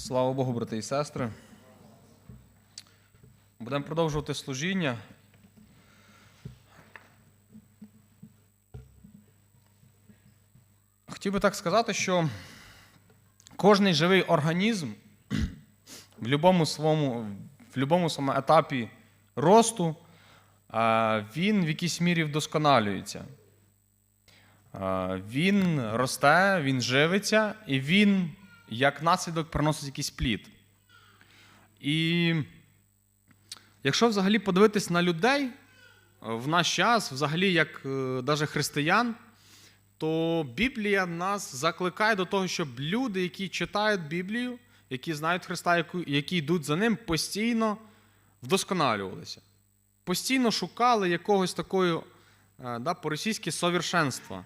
Слава Богу, брати і сестри. Будемо продовжувати служіння. Хотів би так сказати, що кожний живий організм в будь-якому своєму, в любому своєму етапі росту, він в якійсь мірі вдосконалюється. Він росте, він живиться, і він як наслідок приносить якийсь плід. І якщо взагалі подивитись на людей е, в наш час, взагалі як навіть християн, то Біблія нас закликає до того, щоб люди, які читають Біблію, які знають Христа, які йдуть за ним, постійно вдосконалювалися. Постійно шукали якогось такого, е, да, по-російськи совершенства.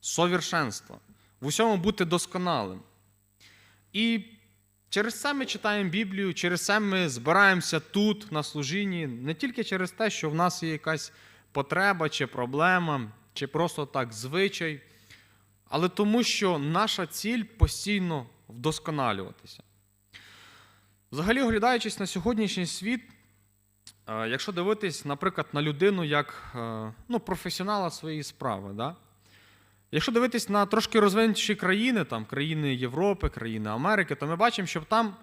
Совершенства. В усьому бути досконалим. І через це ми читаємо Біблію, через це ми збираємося тут, на служінні, не тільки через те, що в нас є якась потреба чи проблема, чи просто так звичай, але тому, що наша ціль постійно вдосконалюватися. Взагалі, оглядаючись на сьогоднішній світ, е, якщо дивитись, наприклад, на людину як е, ну, професіонала своєї справи, да? Якщо дивитись на трошки розвинутіші країни, там, країни Європи, країни Америки, то ми бачимо, що там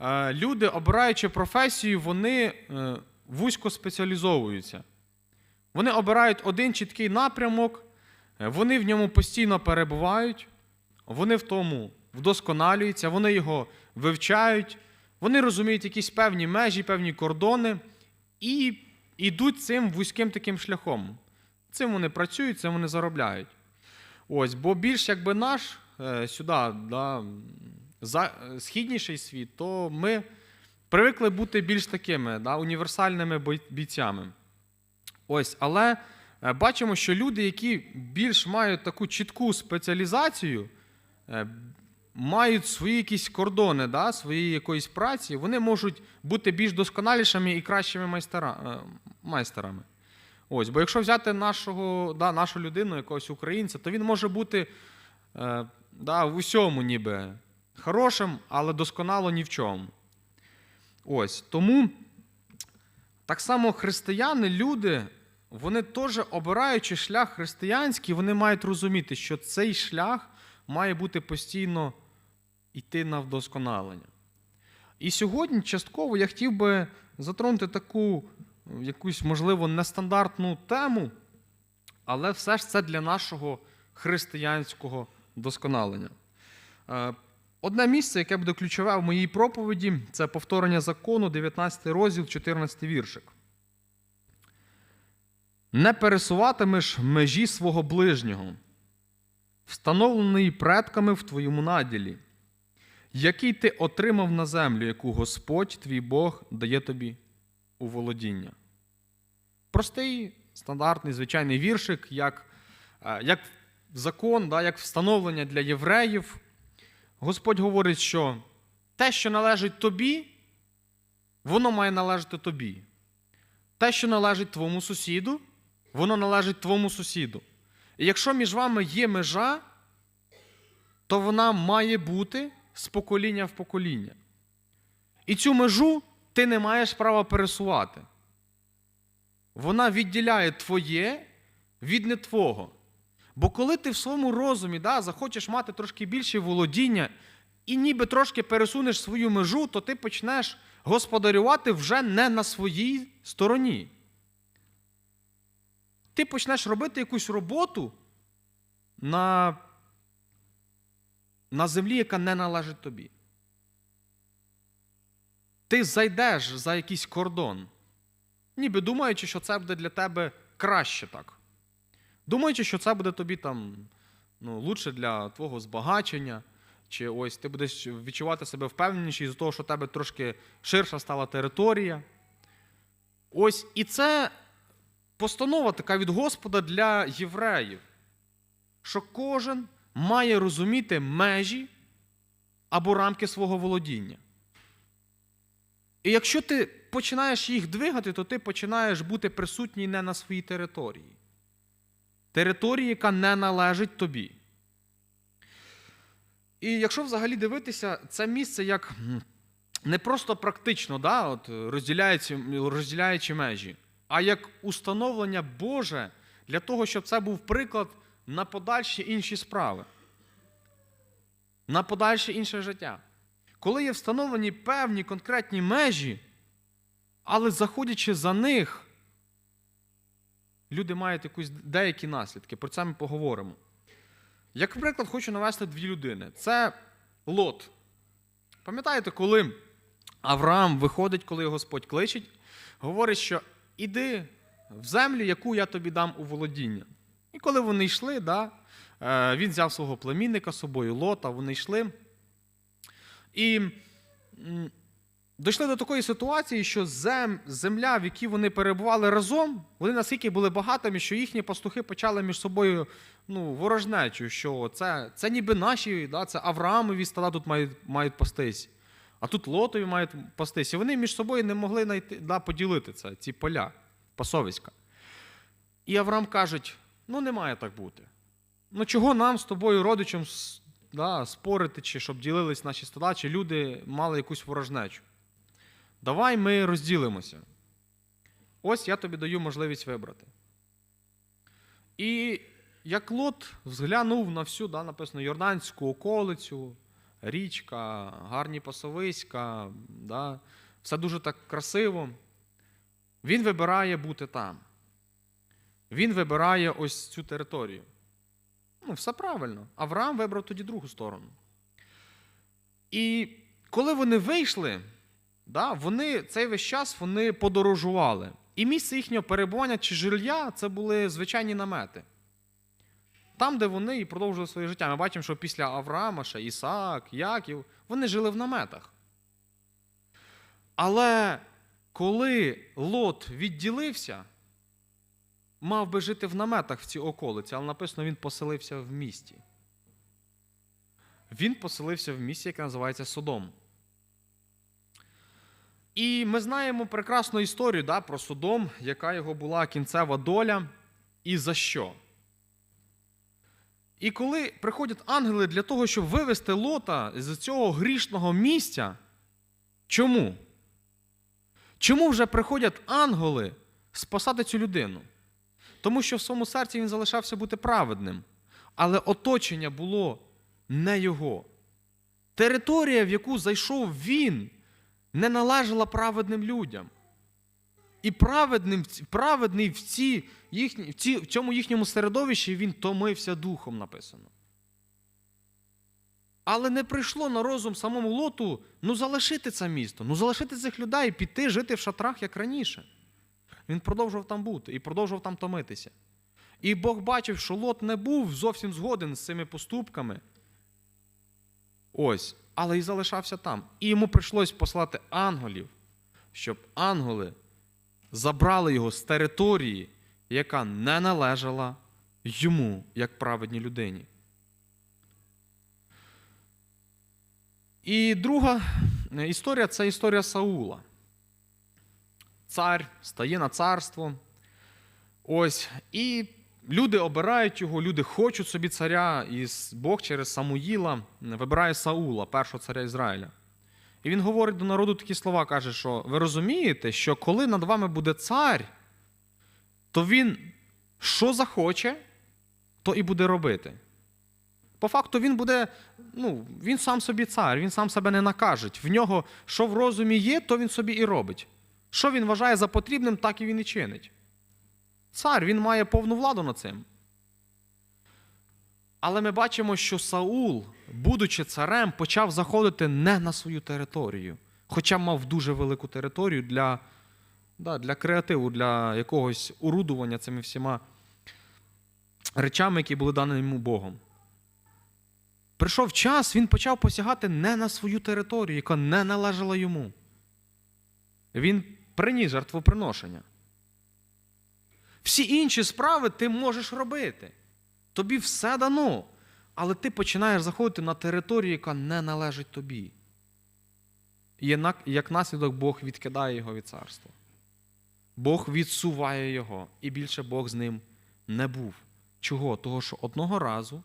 е, люди, обираючи професію, вони е, вузько спеціалізовуються. Вони обирають один чіткий напрямок, е, вони в ньому постійно перебувають, вони в тому вдосконалюються, вони його вивчають, вони розуміють якісь певні межі, певні кордони і йдуть цим вузьким таким шляхом. Цим вони працюють, цим вони заробляють. Ось, бо більш якби наш е, сюди, да, за, східніший світ, то ми привикли бути більш такими да, універсальними бійцями. Ось, але е, бачимо, що люди, які більш мають таку чітку спеціалізацію, е, мають свої якісь кордони да, своєї якоїсь праці, вони можуть бути більш досконалішими і кращими майстера, майстерами. Ось, бо якщо взяти нашого, да, нашу людину, якогось українця, то він може бути е, да, в усьому ніби хорошим, але досконало ні в чому. Ось, тому так само християни, люди, вони теж обираючи шлях християнський, вони мають розуміти, що цей шлях має бути постійно йти на вдосконалення. І сьогодні частково я хотів би затронути таку якусь, можливо, нестандартну тему, але все ж це для нашого християнського досконалення. Е, Одне місце, яке буде ключове в моїй проповіді, це повторення закону, 19 розділ, 14 віршик. Не пересуватимеш межі свого ближнього, встановленої предками в твоєму наділі, який ти отримав на землю, яку Господь твій Бог дає тобі у володіння. Простий, стандартний, звичайний віршик, як, е, як закон, да, як встановлення для євреїв. Господь говорить, що те, що належить тобі, воно має належати тобі. Те, що належить твоєму сусіду, воно належить твоєму сусіду. І якщо між вами є межа, то вона має бути з покоління в покоління. І цю межу ти не маєш права пересувати. Вона відділяє твоє від не твого. Бо коли ти в своєму розумі да, захочеш мати трошки більше володіння і ніби трошки пересунеш свою межу, то ти почнеш господарювати вже не на своїй стороні. Ти почнеш робити якусь роботу на, на землі, яка не належить тобі. Ти зайдеш за якийсь кордон, ніби думаючи, що це буде для тебе краще так. Думаючи, що це буде тобі там ну, лучше для твого збагачення, чи ось ти будеш відчувати себе впевненіше з того, що в тебе трошки ширша стала територія. Ось і це постанова така від Господа для євреїв, що кожен має розуміти межі або рамки свого володіння. І якщо ти починаєш їх двигати, то ти починаєш бути присутній не на своїй території. Території, яка не належить тобі. І якщо взагалі дивитися, це місце як не просто практично, да, от, розділяючи, розділяючи межі, а як установлення Боже для того, щоб це був приклад на подальші інші справи, на подальше інше життя. Коли є встановлені певні конкретні межі, але заходячи за них, люди мають якусь деякі наслідки. Про це ми поговоримо. Як приклад, хочу навести дві людини. Це Лот. Пам'ятаєте, коли Авраам виходить, коли Господь кличить, говорить, що іди в землю, яку я тобі дам у володіння. І коли вони йшли, да, е, він взяв свого племінника з собою, Лота, вони йшли. І дійшли до такої ситуації, що зем, земля, в якій вони перебували разом, вони настільки були багатими, що їхні пастухи почали між собою ну, ворожнечу, що це, це ніби наші, да, це Авраамові стада тут мають, мають пастись, а тут Лотові мають пастись. І вони між собою не могли знайти, да, поділити це, ці поля, пасовиська. І Авраам каже: ну не має так бути. Ну чого нам з тобою, родичем, да, спорити, чи щоб ділились наші стада, чи люди мали якусь ворожнечу. Давай ми розділимося. Ось я тобі даю можливість вибрати. І як Лот взглянув на всю, да, написано, Йорданську околицю, річка, гарні пасовиська, да, все дуже так красиво. Він вибирає бути там. Він вибирає ось цю територію. Ну, все правильно. Авраам вибрав тоді другу сторону. І коли вони вийшли, да, вони цей весь час вони подорожували. І місце їхнього перебування чи жилья це були звичайні намети. Там, де вони і продовжували своє життя. Ми бачимо, що після Авраама, ще Ісаак, Яків, вони жили в наметах. Але коли Лот відділився, мав би жити в наметах в цій околиці, але написано, він поселився в місті. Він поселився в місті, яке називається Содом. І ми знаємо прекрасну історію да, про Содом, яка його була кінцева доля і за що. І коли приходять ангели для того, щоб вивести Лота з цього грішного місця, чому? Чому вже приходять ангели спасати цю людину? Тому що в своєму серці він залишався бути праведним, але оточення було не його. Територія, в яку зайшов він, не належала праведним людям. І праведним, праведний в, ці, їхні, в, ці, в цьому їхньому середовищі він томився духом написано. Але не прийшло на розум самому лоту ну залишити це місто, ну залишити цих людей і піти жити в шатрах, як раніше. Він продовжував там бути і продовжував там томитися. І Бог бачив, що Лот не був зовсім згоден з цими поступками. Ось, але і залишався там. І йому прийшлось послати ангелів, щоб ангели забрали його з території, яка не належала йому, як праведній людині. І друга е, історія це історія Саула. Цар стає на царство. Ось. І люди обирають його, люди хочуть собі царя, і Бог через Самуїла вибирає Саула, першого царя Ізраїля. І він говорить до народу такі слова, каже, що ви розумієте, що коли над вами буде цар, то він що захоче, то і буде робити. По факту він буде, ну, він сам собі цар, він сам себе не накаже. В нього, що в розумі є, то він собі і робить. Що він вважає за потрібним, так і він і чинить. Цар, він має повну владу над цим. Але ми бачимо, що Саул, будучи царем, почав заходити не на свою територію, хоча мав дуже велику територію для, да, для креативу, для якогось орудування цими всіма речами, які були дані йому Богом. Прийшов час, він почав посягати не на свою територію, яка не належала йому. Він приніс жертвоприношення. Всі інші справи ти можеш робити. Тобі все дано, але ти починаєш заходити на територію, яка не належить тобі. І як- наслідок Бог відкидає його від царства. Бог відсуває його, і більше Бог з ним не був. Чого? Того, що одного разу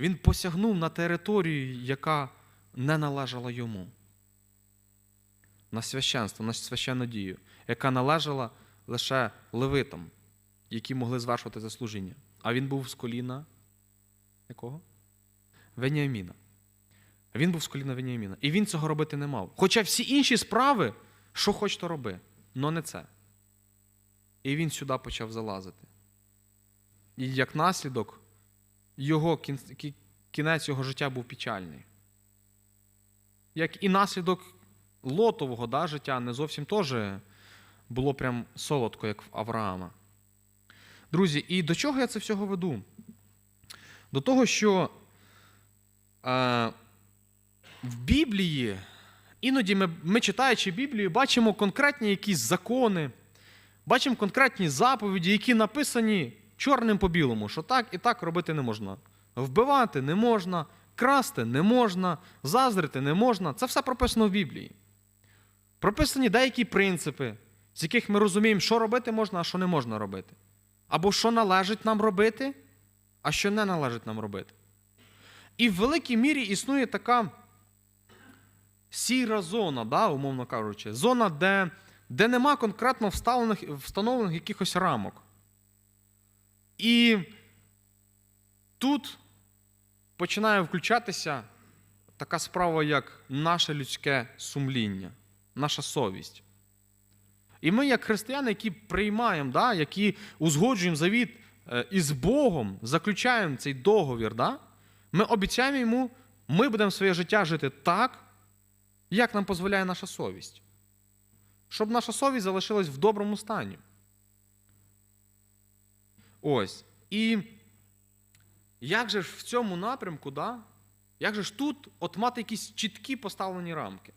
Він посягнув на територію, яка не належала йому. На священство, на священну дію, яка належала лише левитам, які могли звершувати це служіння. А він був з коліна якого? Веніаміна. Він був з коліна Веніаміна. І він цього робити не мав. Хоча всі інші справи, що хоч то роби, але не це. І він сюди почав залазити. І як наслідок, його кінець його життя був печальний. Як і наслідок лотового да, життя не зовсім теж було прям солодко, як в Авраама. Друзі, і до чого я це всього веду? До того, що е, в Біблії, іноді ми, ми читаючи Біблію, бачимо конкретні якісь закони, бачимо конкретні заповіді, які написані чорним по білому, що так і так робити не можна. Вбивати не можна, красти не можна, заздрити не можна. Це все прописано в Біблії. Прописані деякі принципи, з яких ми розуміємо, що робити можна, а що не можна робити. Або що належить нам робити, а що не належить нам робити. І в великій мірі існує така сіра зона, да, умовно кажучи, зона, де, де нема конкретно вставлених, встановлених якихось рамок. І тут починає включатися така справа, як наше людське сумління, наша совість. І ми, як християни, які приймаємо, да, які узгоджуємо завіт е, із Богом, заключаємо цей договір, да, ми обіцяємо йому, ми будемо своє життя жити так, як нам дозволяє наша совість. Щоб наша совість залишилась в доброму стані. Ось. І як же ж в цьому напрямку, да, як же ж тут от мати якісь чіткі поставлені рамки?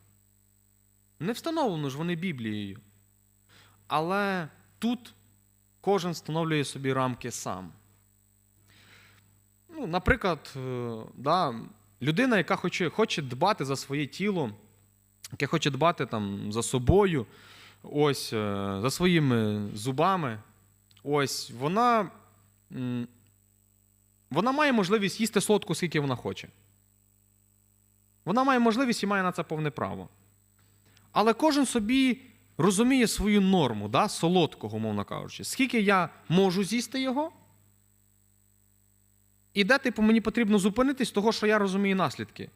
Не встановлено ж вони Біблією. Але тут кожен встановлює собі рамки сам. Ну, наприклад, е, да, людина, яка хоче, хоче дбати за своє тіло, яка хоче дбати там, за собою, ось, е, за своїми зубами, ось, вона, вона має можливість їсти солодку, скільки вона хоче. Вона має можливість і має на це повне право. Але кожен собі розуміє свою норму, да, солодкого, мовно кажучи. Скільки я можу з'їсти його? І де, типу, мені потрібно зупинитись того, що я розумію наслідки.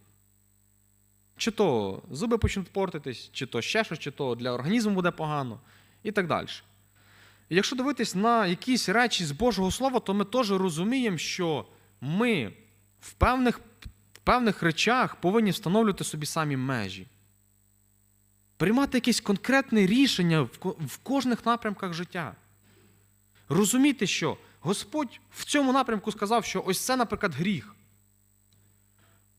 Чи то зуби почнуть портитись, чи то ще щось, чи то для організму буде погано, і так далі. Якщо дивитись на якісь речі з Божого Слова, то ми теж розуміємо, що ми в певних, в певних речах повинні встановлювати собі самі межі. Приймати якесь конкретне рішення в кожних напрямках життя. Розуміти, що Господь в цьому напрямку сказав, що ось це, наприклад, гріх.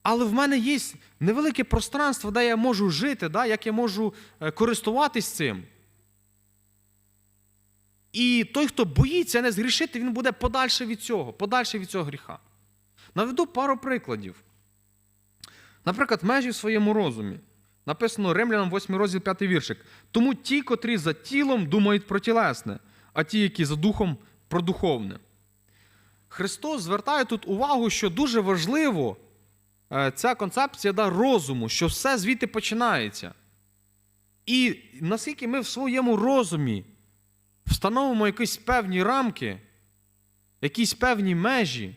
Але в мене є невелике пространство, де я можу жити, да, як я можу е, користуватись цим. І той, хто боїться не згрішити, він буде подальше від цього, подальше від цього гріха. Наведу пару прикладів. Наприклад, межі в своєму розумі. Написано Римлянам 8 розділ 5 віршик. Тому ті, котрі за тілом думають про тілесне, а ті, які за духом про духовне. Христос звертає тут увагу, що дуже важливо е, ця концепція да, розуму, що все звідти починається. І наскільки ми в своєму розумі встановимо якісь певні рамки, якісь певні межі,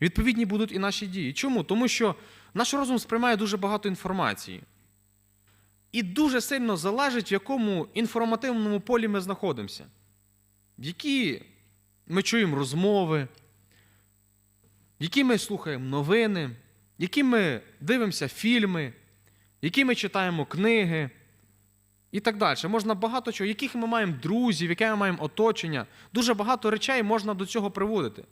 відповідні будуть і наші дії. Чому? Тому що наш розум сприймає дуже багато інформації. І дуже сильно залежить, в якому інформативному полі ми знаходимося. Які ми чуємо розмови, які ми слухаємо новини, які ми дивимося фільми, які ми читаємо книги і так далі. Можна багато чого, яких ми маємо друзів, яке ми маємо оточення. Дуже багато речей можна до цього приводити.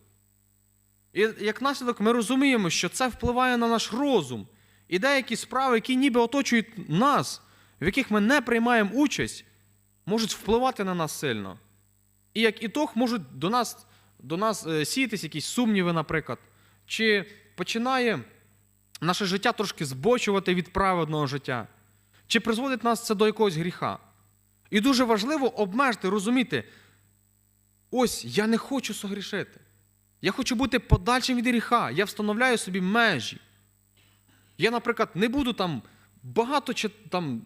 І як наслідок ми розуміємо, що це впливає на наш розум. І деякі справи, які ніби оточують нас, в яких ми не приймаємо участь, можуть впливати на нас сильно. І як ітог можуть до нас, до нас е, сіятись якісь сумніви, наприклад, чи починає наше життя трошки збочувати від праведного життя, чи призводить нас це до якогось гріха. І дуже важливо обмежити, розуміти, ось я не хочу согрішити. Я хочу бути подальшим від гріха. Я встановляю собі межі. Я, наприклад, не буду там багато там,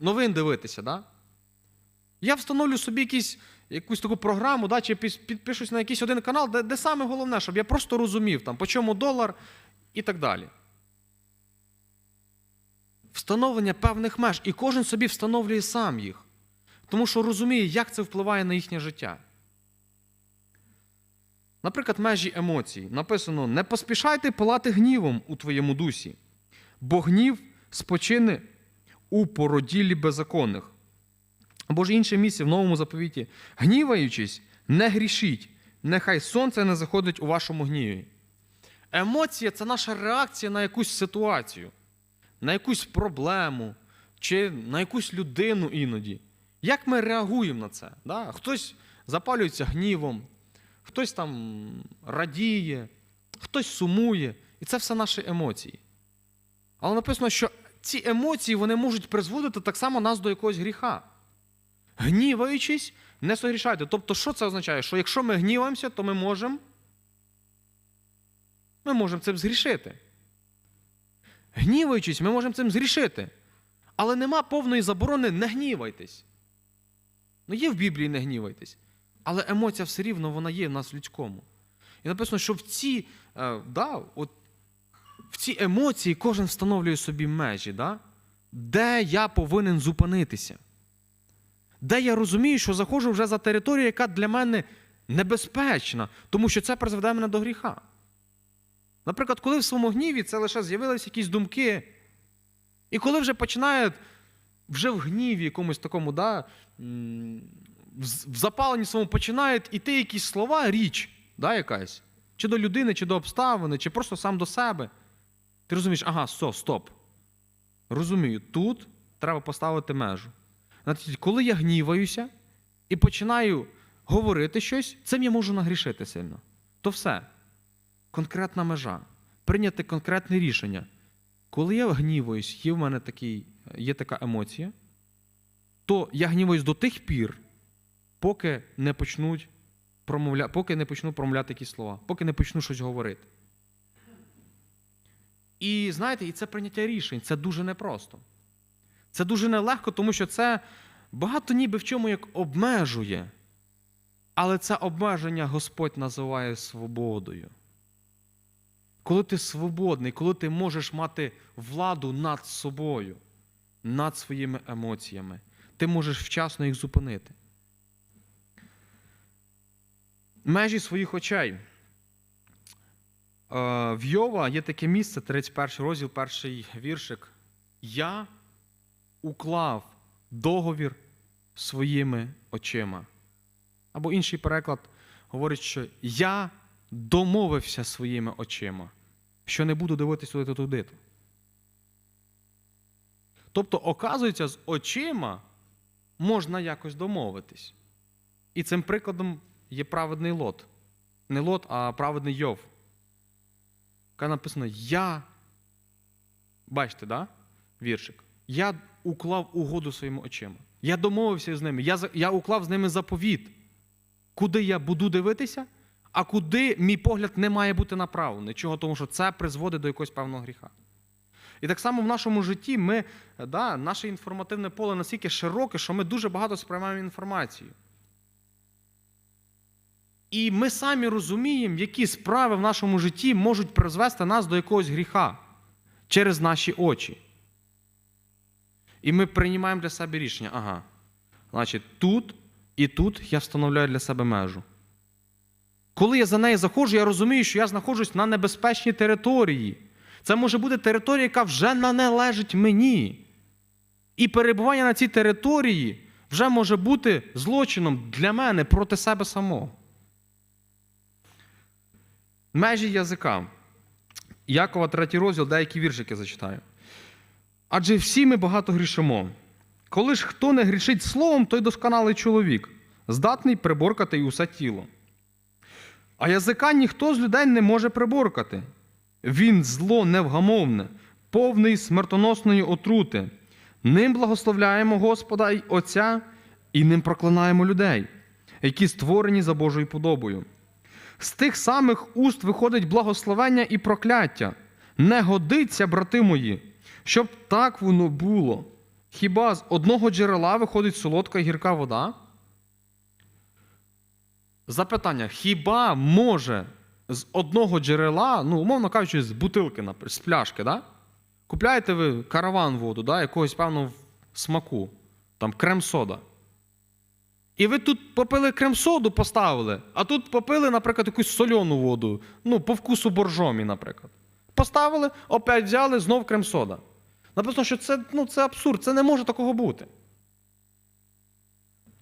новин дивитися. Да? Я встановлю собі якісь, якусь таку програму, да, чи підпишусь на якийсь один канал, де, де саме головне, щоб я просто розумів, там, по чому долар і так далі. Встановлення певних меж. І кожен собі встановлює сам їх. Тому що розуміє, як це впливає на їхнє життя. Наприклад, межі емоцій. Написано: не поспішайте палати гнівом у твоєму дусі, бо гнів спочине у породілі беззаконних. Або ж інше місце в новому заповіті. Гніваючись, не грішіть, нехай сонце не заходить у вашому гніві. Емоція це наша реакція на якусь ситуацію, на якусь проблему чи на якусь людину іноді. Як ми реагуємо на це? Да? Хтось запалюється гнівом, хтось там радіє, хтось сумує. І це все наші емоції. Але написано, що ці емоції вони можуть призводити так само нас до якогось гріха. Гніваючись, не согрішайте. Тобто, що це означає? Що якщо ми гніваємося, то ми можемо ми можемо цим згрішити. Гніваючись, ми можемо цим згрішити. Але нема повної заборони не гнівайтесь. Ну, є в Біблії не гнівайтесь. Але емоція все рівно вона є в нас в людському. І написано, що в ці, е, да, от, в ці емоції кожен встановлює собі межі, да? де я повинен зупинитися. Де я розумію, що заходжу вже за територію, яка для мене небезпечна, тому що це призведе мене до гріха. Наприклад, коли в своєму гніві це лише з'явилися якісь думки, і коли вже починають вже в гніві якомусь такому, да, в запаленні своєму починають іти якісь слова, річ, да, якась, чи до людини, чи до обставини, чи просто сам до себе. Ти розумієш, ага, все, стоп. Розумію, тут треба поставити межу. Коли я гніваюся і починаю говорити щось, цим я можу нагрішити сильно. То все. Конкретна межа. Прийняти конкретне рішення. Коли я гніваюсь, є в мене такий, є така емоція, то я гніваюсь до тих пір, поки не почнуть промовля... поки не почну промовляти якісь слова, поки не почну щось говорити. І знаєте, і це прийняття рішень, це дуже непросто. Це дуже нелегко, тому що це багато ніби в чому як обмежує. Але це обмеження Господь називає свободою. Коли ти свободний, коли ти можеш мати владу над собою, над своїми емоціями, ти можеш вчасно їх зупинити. Межі своїх очей. Е, В Йова є таке місце, 31 розділ, перший віршик. Я уклав договір своїми очима. Або інший переклад говорить, що я домовився своїми очима, що не буду дивитися туди туди. Тобто, оказується, з очима можна якось домовитись. І цим прикладом є праведний лот. Не лот, а праведний Йов. Яка написано: Я. Бачите, да? віршик. Я уклав угоду своїми очима. Я домовився з ними. Я, я уклав з ними заповіт, куди я буду дивитися, а куди мій погляд не має бути направлений. Чого? Тому що це призводить до якогось певного гріха. І так само в нашому житті ми, да, наше інформативне поле настільки широке, що ми дуже багато сприймаємо інформацію. І ми самі розуміємо, які справи в нашому житті можуть призвести нас до якогось гріха через наші очі. І ми приймаємо для себе рішення. Ага. Значить, тут і тут я встановляю для себе межу. Коли я за неї заходжу, я розумію, що я знаходжусь на небезпечній території. Це може бути територія, яка вже належить мені. І перебування на цій території вже може бути злочином для мене проти себе самого. Межі язика. Якова, третій розділ, деякі віршики зачитаю. Адже всі ми багато грішимо. Коли ж хто не грішить словом, той досконалий чоловік, здатний приборкати й усе тіло. А язика ніхто з людей не може приборкати. Він зло невгамовне, повний смертоносної отрути. Ним благословляємо Господа й Отця, і ним проклинаємо людей, які створені за Божою подобою. З тих самих уст виходить благословення і прокляття. Не годиться, брати мої, щоб так воно було. Хіба з одного джерела виходить солодка і гірка вода? Запитання: хіба може з одного джерела, ну, умовно кажучи, з бутилки, з пляшки, да? купляєте ви караван воду, да, якогось певного смаку, там крем-сода. І ви тут попили крем-соду, поставили, а тут попили, наприклад, якусь сольону воду, ну, по вкусу боржомі, наприклад. Поставили, опять взяли, знов крем-сода. Написано, що це, ну, це абсурд, це не може такого бути.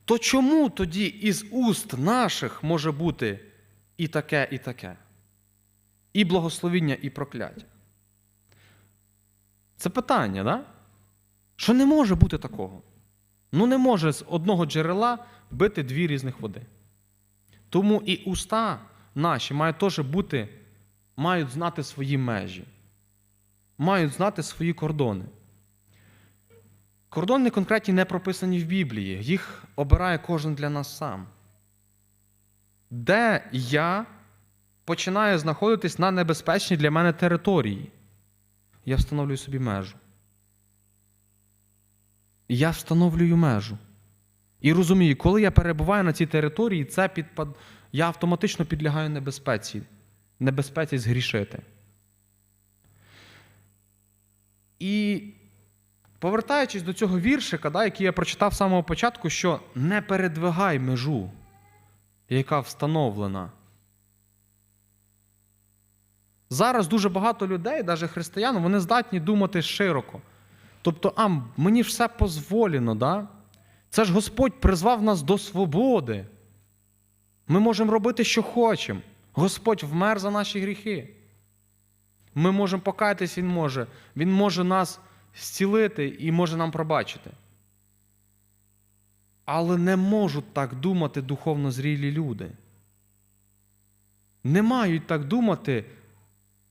То чому тоді із уст наших може бути і таке, і таке? І благословіння, і прокляття? Це питання, да? Що не може бути такого? Ну, не може з одного джерела бити дві різних води. Тому і уста наші мають теж бути, мають знати свої межі, мають знати свої кордони. Кордони конкретні не прописані в Біблії, їх обирає кожен для нас сам. Де я починаю знаходитись на небезпечній для мене території, я встановлюю собі межу. Я встановлюю межу. І розумію, коли я перебуваю на цій території, це підпад... я автоматично підлягаю небезпеці, небезпеці згрішити. І повертаючись до цього віршика, да, який я прочитав з самого початку, що не передвигай межу, яка встановлена. Зараз дуже багато людей, навіть християн, вони здатні думати широко. Тобто, а мені все дозволено, да? Це ж Господь призвав нас до свободи. Ми можемо робити, що хочемо. Господь вмер за наші гріхи. Ми можемо покаятись, Він може. Він може нас зцілити і може нам пробачити. Але не можуть так думати духовно зрілі люди. Не мають так думати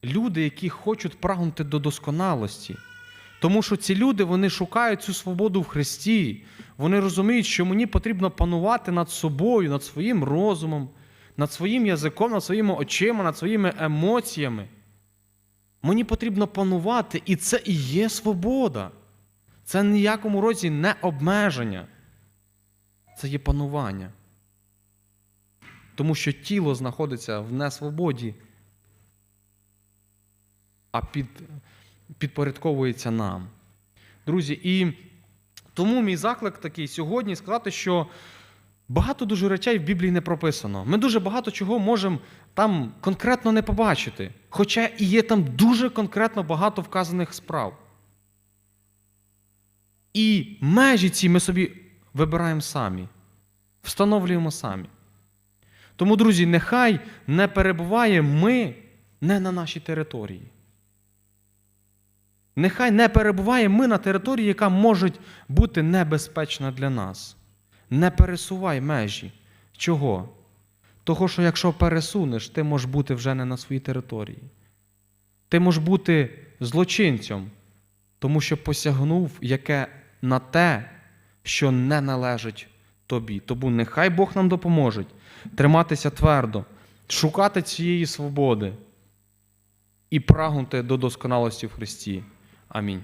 люди, які хочуть прагнути до досконалості. Тому що ці люди вони шукають цю свободу в Христі. Вони розуміють, що мені потрібно панувати над собою, над своїм розумом, над своїм язиком, над своїми очима, над своїми емоціями. Мені потрібно панувати, і це і є свобода. Це ніякому разі не обмеження. Це є панування. Тому що тіло знаходиться в несвободі, а під, підпорядковується нам. Друзі, і тому мій заклик такий сьогодні сказати, що багато дуже речей в Біблії не прописано. Ми дуже багато чого можемо там конкретно не побачити. Хоча і є там дуже конкретно багато вказаних справ. І межі ці ми собі вибираємо самі, встановлюємо самі. Тому, друзі, нехай не перебуває ми не на нашій території. Нехай не перебуває ми на території, яка може бути небезпечна для нас. Не пересувай межі. Чого? Того, що якщо пересунеш, ти можеш бути вже не на своїй території. Ти можеш бути злочинцем, тому що посягнув яке на те, що не належить тобі. Тому нехай Бог нам допоможе триматися твердо, шукати цієї свободи і прагнути до досконалості в Христі. Амінь.